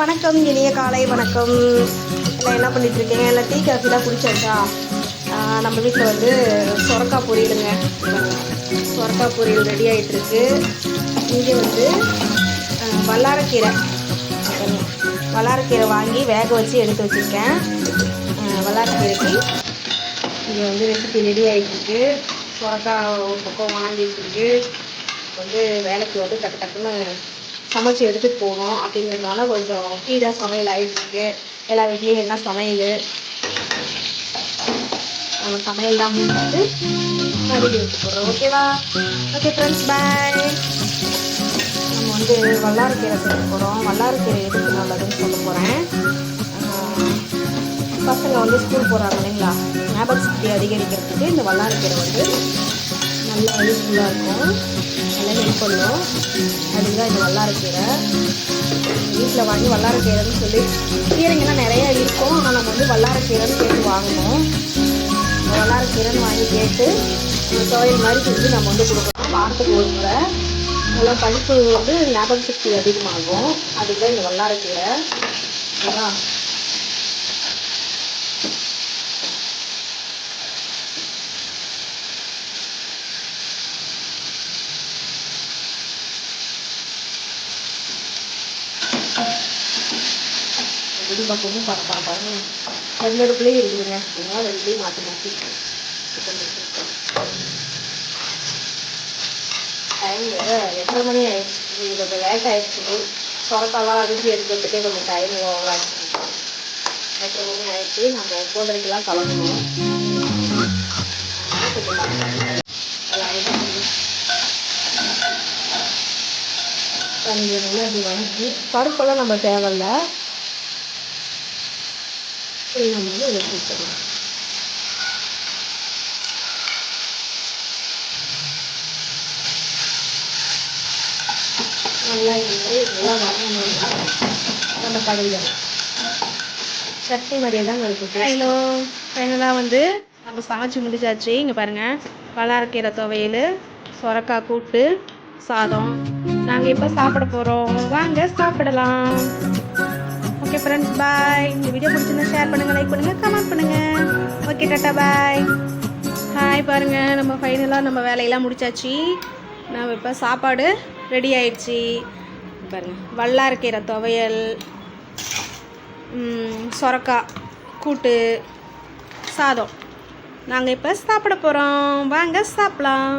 வணக்கம் இனிய காலை வணக்கம். எல்லாம் என்ன பண்ணிட்டு இருக்கீங்க எல்லாம் டீ காஃபிலாம் குடிச்சாச்சா? நம்ம வீட்டில் வந்து சொரக்காய் பொரியலுங்க. சொரக்காய் பொரியல் ரெடி ஆகிட்டுருக்கு இங்கே வந்து வல்லாரக்கீரை. வல்லாரக்கீரை வாங்கி வேக வச்சு எடுத்து வச்சுருக்கேன். வல்லாரக்கீரைக்கு இங்கே வந்து ரெசிபி ரெடி ஆகிட்டுருக்கு சொரக்காய் ஒரு பக்கம் வாங்கிட்டு இருக்கு வந்து வேலைக்கு வந்து டக்கு டக்குன்னு சமைச்சு எடுத்துகிட்டு போகணும் அப்படிங்கிறதுனால கொஞ்சம் ஸ்பீடாக சமையல் ஆகிட்ருக்கு எல்லா வீட்லேயும் என்ன சமையல்? நம்ம சமையல் தான் முடிச்சுட்டு மறுபடியும் எடுத்து போடுறோம் ஓகேவா ஓகே ஃப்ரெண்ட்ஸ் பாய் நம்ம வந்து வல்லாரக்கீரை செய்ய போகிறோம் வல்லாரக்கீரை எதுக்கு நல்லதுன்னு சொல்ல போகிறேன் பசங்க வந்து ஸ்கூல் போகிறாங்க இல்லைங்களா? ஞாபக சக்தி அதிகரிக்கிறதுக்கு இந்த வல்லாரக்கீரை வந்து நல்லா யூஸ்ஃபுல்லாக இருக்கும். நல்லா ஹெல்ப் பண்ணும். அதுக்கு தான் வல்லாரக்கீரை வீட்டில் வாங்கி வல்லாரக்கீரைன்னு சொல்லி கீரைங்கெல்லாம் நிறைய இருக்கும். ஆனால் நம்ம வந்து வல்லாரக்கீரைன்னு கேட்டு வாங்கணும். வல்லாரக்கீரைன்னு வாங்கி கேட்டு துவையல் மாதிரி செஞ்சு நம்ம வந்து கொடுக்கணும். வாரத்துக்கு ஒரு முறை. நல்லா பழுப்பு வந்து ஞாபக சக்தி அதிகமாகும். அதுக்கு தான் இந்த வல்லாரக்கீரை. அதான். ரெண்டு பக்கமும் பா பா பாருங்க. ரெண்டு அடுப்புலேயும் இருக்குதுங்க ரெண்டுலேயும் மாற்றி மாற்றி டைம் எட்டரை மணி ஆயிடுச்சு? கொஞ்சம் லேட் ஆயிடுச்சு. சொரக்காலாம் அரிசி எடுக்கிறதுக்கே கொஞ்சம் டைம் ஆயிடுச்சு எட்டரை மணி ஆயிடுச்சு? நம்ம ஒன்பதரைக்கெல்லாம் கிளம்பணும். கொஞ்சம் நல்லா இப்படி பருப்பெல்லாம் நம்ம தேவையில்ல. இது நம்ம வந்து இதை நல்லா மாதிரி நல்லா வரணும் நம்ம கடையில் சட்னி மாதிரியே தான் இருக்கும் ஹலோ ஃபைனலாக வந்து நம்ம சமைச்சு முடிச்சாச்சு. இங்கே பாருங்கள் வல்லாரக்கீரை துவையல் சொரக்காய் கூட்டு சாதம். நாங்கள் இப்போ சாப்பிட போகிறோம் வாங்க சாப்பிடலாம். ஓகே ஃப்ரெண்ட்ஸ் பாய் இந்த வீடியோ பிடிச்சிருந்தா ஷேர் பண்ணுங்கள் லைக் பண்ணுங்கள் கமெண்ட் பண்ணுங்கள் ஓகே டாட்டா பாய் ஹாய் பாருங்கள் நம்ம ஃபைனலாக நம்ம வேலையெல்லாம் முடிச்சாச்சு. நம்ம இப்போ சாப்பாடு ரெடி ஆயிடுச்சு. பாருங்கள் வல்லாரக்கீரை துவையல் சொரக்காய் கூட்டு சாதம். நாங்கள் இப்போ சாப்பிட போகிறோம் வாங்க சாப்பிட்லாம்.